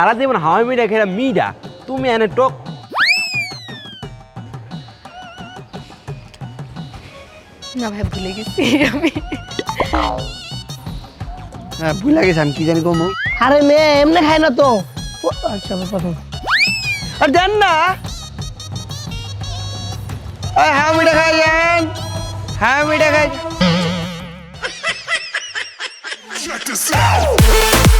সারা জীবন হাওয়াই মিঠা খেয়ে মিঠা তুমি এনে টক। না ভাই ভুলে গেছি আমি। হ্যাঁ ভুলে গেছি আমি কি জানি কমু। আরে মেয়ে এমনি খায় না তো। ও, আচ্ছা প্রথম আর দেন না। এই হাওয়া মিঠা খাই যান হাওয়া মিঠা খাই। মা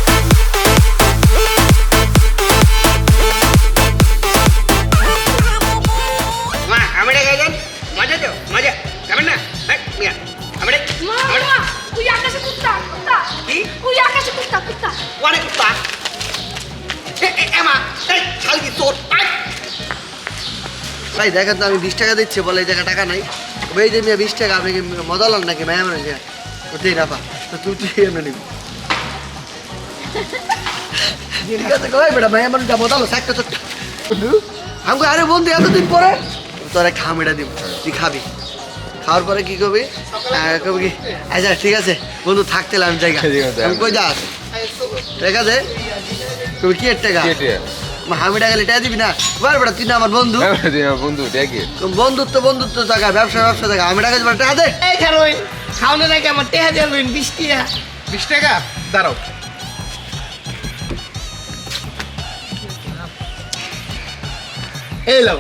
ভাই দেখেন তো আমি বিশ টাকা দিচ্ছি বলে এই জায়গায় টাকা নাই। ওই যে মিয়া বিশ টাকা আপনি কি মজা লান নাকি মায়া মানে যে ওতেই পা তো তুই তুই এমনি নিবি। ঠিক আছে কই বেটা মায়া যা একটা ছোট্ট। আমাকে আরে বন্ধু এতদিন পরে? তোর এক খামিটা দিব তুই খাবি। খাওয়ার পরে কি করবি? কবি কি? আচ্ছা ঠিক আছে। বন্ধু থাকতে আমি জায়গা কই যাস? ঠিক আছে কবি কি টাকা? গেলে টাকা দিবি না? বার বেটা তুই না আমার বন্ধু। বন্ধু দেখে বন্ধুত্ব বন্ধুত্ব জায়গা ব্যবসা ব্যবসা জায়গা। আমি টাকা দিবার টাকা দে। এই খারোই খাওয়ানো নাকি আমার টেহা দিয়ে লইন বিশ টিয়া। বিশ টাকা? দাঁড়াও। এই লাও।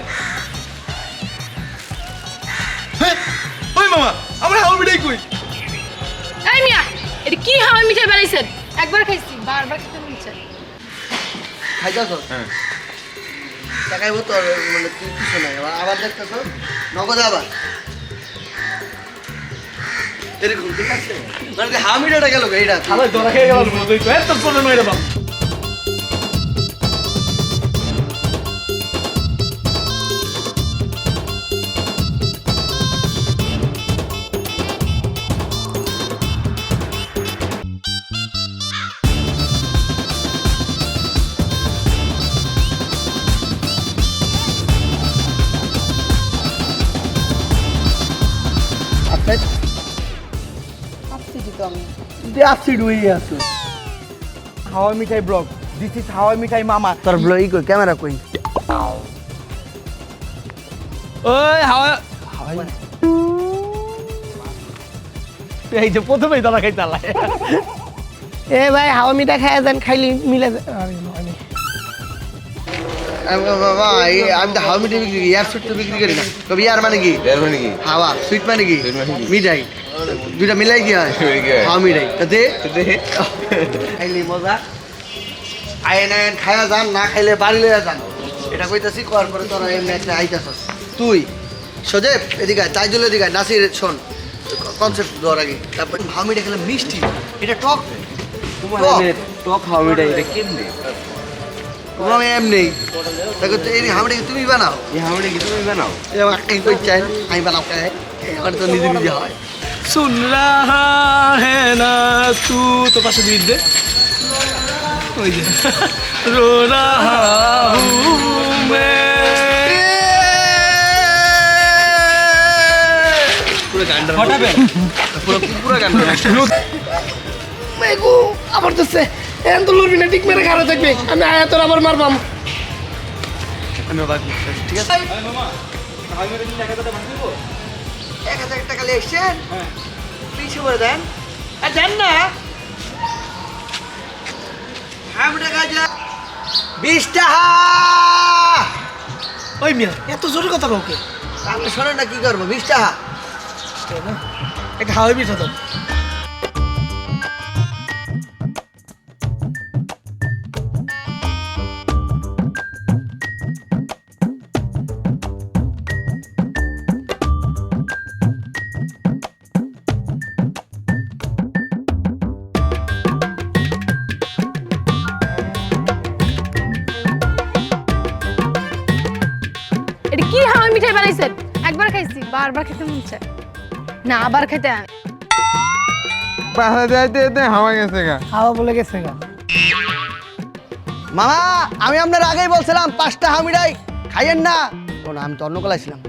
ওই মামা আমরা হাওয়া মিঠাই কই? এই মিয়া এটা কি হাওয়াই মিঠাই বানাইছেন? একবার খাইছি বারবার খেতে মন চায়। খাইতেছ? হ্যাঁ। টাকাই মতো আর মানে তুই কিছু নাই। আবার আবার দেখতেছ? নগদ আবার। এরকম ঠিক আছে? মানে হামিটাটা গেল এইটা। খাবার ধরা খেয়ে গেল এত এটা ডুই আছে হাওয়া মিঠাই ব্লগ। দিস ইজ হাওয়া মিঠাই মামা। তোর ব্লগ কই? ক্যামেরা কই? ওই হাওয়া হাওয়াই এই যে প্রথমেই দাদা খাই চালায় এ ভাই হাওয়া মিঠাই খাই যান খাইলি মিলে যায়। বাবা এই- আমি তো হাওয়া মিঠাই বিক্রি করি ইয়ার সুইট তো বিক্রি করি না। কবি ইয়ার মানে কি? মানে কি? হাওয়া সুইট মানে কি? মানে কি? মিঠাই। দুইটা মিলাই কি হয়? হাওয়া মিঠাই। খাইলি মজা। আইন আইন খাইয়া যান না খাইলে বাড়ি লইয়া যান। এটা কইতাছি করার পরে তোরা এমনি একটা আইতাছস তুই সজেব এদিকে তাইজুল এদিকে নাসির শোন কনসেপ্ট দেওয়ার আগে। তারপর হামিটা খেলে মিষ্টি। এটা টক। তোমার টক। টক এটা কেমনে? তোমার আমি এমনি দেখো তো এই হামিটা কি তুমি বানাও এই হাওয়াইটা কি তুমি বানাও এই কই চাই আমি বানাও খাই আমার তো নিজে নিজে হয় सुन रहा है ना तू तो पास बीट दे ওই যে रो रहा हूँ मैं পুরো গানটা হঠাবে পুরো পুরো গানটা মেগু আবার তো সে এন তো লড়বি না ঠিক মেরে খারাপ থাকবে আমি আয়া তোর আবার মারবাম। আমি অবাক। ঠিক আছে? এক হাজার টাকা নিয়ে এসছেন? পিছু করে দেন। আর দেন না। বিশ টাকা। ওই মিয়া এত জোরে কথা কাউকে আপনি শোনেন না কি করব বিশ টাকা। একটা হাওয়াই দাও। বারবার খেতে মন চায়। না আবার খেতে আমি পাশা যাইতে যেতে হাওয়া গেছে গা। হাওয়া বলে গেছে গা। মামা আমি আপনার আগেই বলছিলাম পাঁচটা হামিরাই খাইয়েন না। ও না আমি তো অন্য কলাই ছিলাম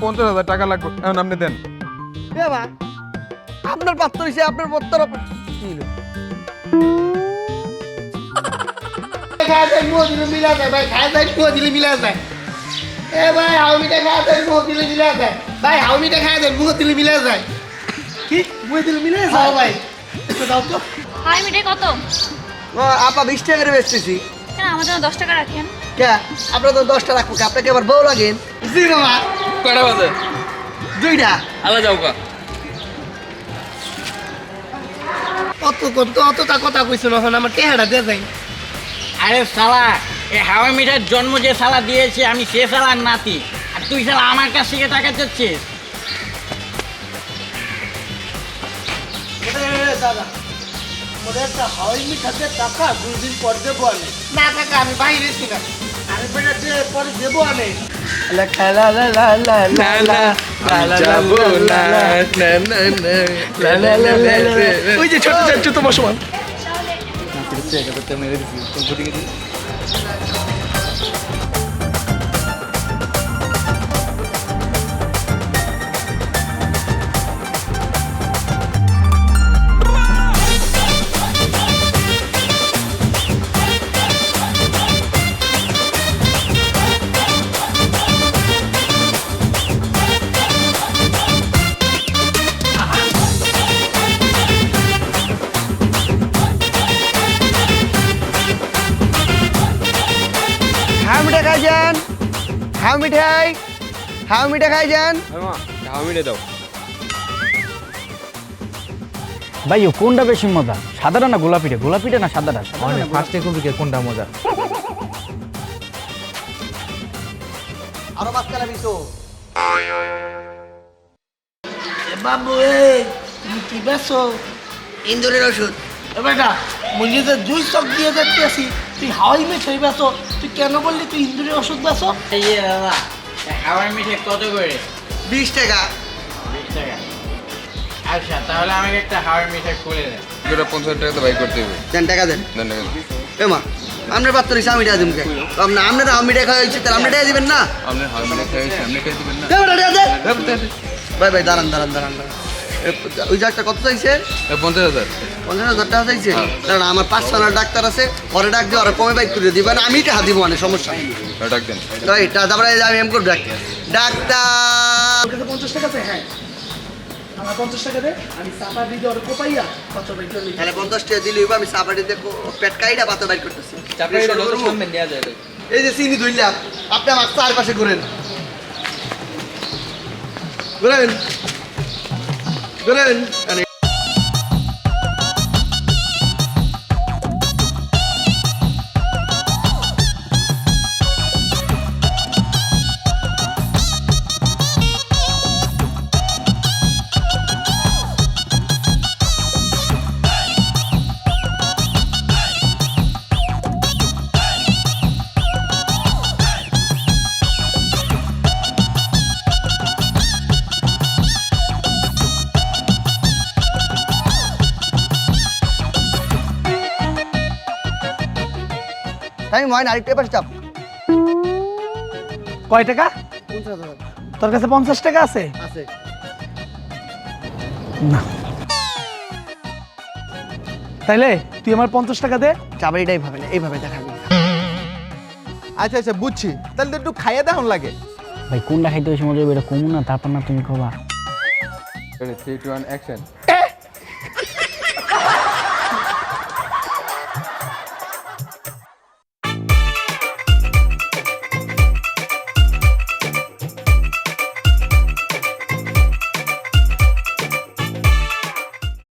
পঞ্চাশ হাজার টাকা লাগবে এখন আপনি দেন। বাবা আপনার পাত্র হিসেবে আপনার পত্তর যায় মিলা যায় ভাই খাওয়া যায় মিলা যায় এ ভাই হাউমিটা খাওয়া যায় মুখ দিলে মিলা যায়। ভাই হাউমিটা খাওয়া যায় মুখ দিলে মিলা যায়। কি? মুই দিল মিলে খাও ভাই। একটু দাও তো। কত? ও আপা বিশ টাকা করে বেচতেছি। কেন জন্য দশ টাকা রাখেন। কে? আপনার তো দশটা রাখব কে? আপনাকে আবার বউ লাগেন জি মামা। কয়টা বাজে? দুইটা। আলা যাও কা অত কত অতটা কথা কইছো না আমার টেহাটা দিয়ে যাই। আরে শালা এ হাওয়া মিঠার জন্ম যে শালা দিয়েছে আমি সে শালার নাতি। আর তুই শালা আমার কাছ থেকে টাকা চাচ্ছিস? দাদা মোদের একটা হাওয়াই মিঠাতে টাকা দুদিন পর দেবো আনে না টাকা আমি বাইরে ছিলাম পরে দেবো আনে খেলা লা লা লা লা লা ওই যে ছোট চাচ্ছু তোমার সমান হাও মিঠাই হাও মিঠা খাই যান ভাই ও কোনটা বেশি মজা? সাদাটা না গোলাপিটা? গোলাপিটা না সাদাটা? ফার্স্টে কবি কোনটা মজা। আরও বাচ্চারা বিছো বাবু এ তুমি কি বেছো ইন্দুরের ওষুধ। এ বেটা যে দুই চক দিয়ে দেখতে আসি তুই হাওয়াই মিঠাই বেছো তুই কেন বললি তুই ইন্দুরের ওষুধ বেছো এই যে দাদা হাওয়ার মিঠে কত করে? বিশ টাকা। বিশ টাকা। আচ্ছা তাহলে আমাকে একটা হাওয়ার মিঠাই খুলে দেন। দুটো পঞ্চাশ টাকা তো বাই করতে হবে। দেন টাকা দেন। দেন টাকা দেন। এমা আপনার বাচ্চা রয়েছে আমি টাকা দিমকে আপনার আমি টাকা হয়েছে তাহলে আপনি টাকা দিবেন না? আপনার হাওয়া মিঠাই খাইছি আপনি দিবেন না। দেন। ভাই ভাই দাঁড়ান দাঁড়ান দাঁড়ান দাঁড়ান। ওই জায়গাটা কত চাইছে? পঞ্চাশ হাজার। পঞ্চাশ হাজার টাকা চাইছে? হ্যাঁ। দাঁড়ান আমার পাঁচ সালের ডাক্তার আছে পরে ডাক দিয়ে ওরা কমে বাইক করে দিবেন আমি টাকা দিব মানে সমস্যা নেই। ডাক দেন। তারপরে আমি এম করে ডাক ডাক্তার! তোর পঞ্চাশ টাকা আছে হ্যাঁ। আমার পঞ্চাশ টাকা দে আমি দিয়ে ওর কোপাইয়া তাহলে পঞ্চাশ টাকা দিলে আমি সাপাটিতে পেট কাইটা পাতা বাইর করতেছি। এই যে চিনি ধরলাম আপনি আমার চারপাশে ঘুরেন। ঘুরেন। ঘুরেন আরে, টাইম হয় না আরেকটু এপাশে চাপ। কয় টাকা? পঞ্চাশ হাজার। তোর কাছে পঞ্চাশ টাকা আছে? আছে। না। তাইলে তুই আমার পঞ্চাশ টাকা দে। চাবারিটা এইভাবে না এইভাবে দেখাবি আচ্ছা আচ্ছা বুঝছি। তাহলে তো একটু খাইয়ে দেওয়ান লাগে। ভাই কোনটা খাইতে বেশি মজা হবে এটা কমু না তারপর না তুমি কবা। Three two one action